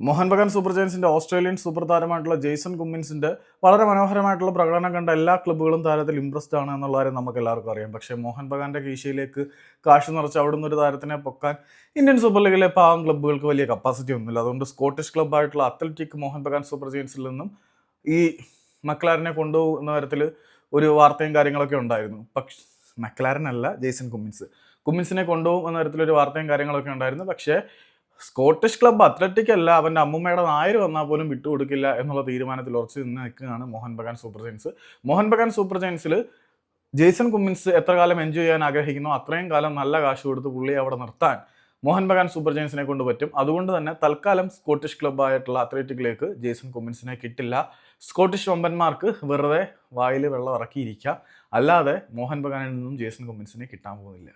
Mohan Bagan super ജയൻസിന്റെ Australian super താരമായിട്ടുള്ള Jason കുമ്മിൻസിന്റെ വളരെ മനോഹരമായിട്ടുള്ള പ്രകടനം കണ്ട എല്ലാ ക്ലബ്ബുകളും താരത്തിൽ ഇംപ്രസ്ഡ് ആണ് എന്നുള്ള കാര്യം നമുക്ക് എല്ലാവർക്കും അറിയാം. പക്ഷേ മോഹൻ ബഗാന്റെ കീശയിലേക്ക് കാശ് നിറച്ച് അവിടെ ഒരു താരത്തിനെ പൊക്കാൻ ഇന്ത്യൻ സൂപ്പർ ലീഗിലെ പാവം ക്ലബ്ബുകൾക്ക് വലിയ കപ്പാസിറ്റി ഒന്നുമില്ല. അതുകൊണ്ട് സ്കോട്ടിഷ് ക്ലബ്ബായിട്ടുള്ള അത്ലറ്റിക് മോഹൻ ബഗാൻ സൂപ്പർ ജയൻസിൽ നിന്നും ഈ മക്ലാരനെ കൊണ്ടുപോകുന്ന തരത്തിൽ ഒരു വാർത്തയും കാര്യങ്ങളൊക്കെ ഉണ്ടായിരുന്നു. പക്ഷെ മക്ലാരൻ അല്ല ജെയ്സൺ കുമ്മിൻസ്. കുമ്മിൻസിനെ കൊണ്ടുപോകും എന്ന തരത്തിലൊരു വാർത്തയും കാര്യങ്ങളൊക്കെ ഉണ്ടായിരുന്നു. പക്ഷേ സ്കോട്ടിഷ് ക്ലബ്ബ് അത്ലറ്റിക് അല്ല അവന്റെ അമ്മുമ്മയുടെ നായർ വന്നാൽ പോലും വിട്ടുകൊടുക്കില്ല എന്നുള്ള തീരുമാനത്തിൽ ഉറച്ചു നിന്ന് നിൽക്കുകയാണ് Mohan Bagan super giants. Mohan Bagan super ജയൻസിൽ Jason Cummins എത്ര കാലം എൻജോയ് ചെയ്യാൻ ആഗ്രഹിക്കുന്നു അത്രയും കാലം നല്ല കാശ് കൊടുത്ത് പുള്ളിയെ അവിടെ നിർത്താൻ മോഹൻ ബഗാൻ സൂപ്പർ ജയൻസിനെ കൊണ്ട് പറ്റും. അതുകൊണ്ട് തന്നെ തൽക്കാലം സ്കോട്ടിഷ് ക്ലബ്ബായിട്ടുള്ള അത്ലറ്റിക്കിലേക്ക് ജെയ്സൺ കുമ്മിൻസിനെ കിട്ടില്ല. സ്കോട്ടിഷ് വമ്പന്മാർക്ക് വെറുതെ വായിൽ വെള്ളം ഇറക്കിയിരിക്കുക. അല്ലാതെ മോഹൻ ബഗാനിൽ നിന്നും ജെയ്സൺ കുമ്മിൻസിനെ കിട്ടാൻ പോകുന്നില്ല.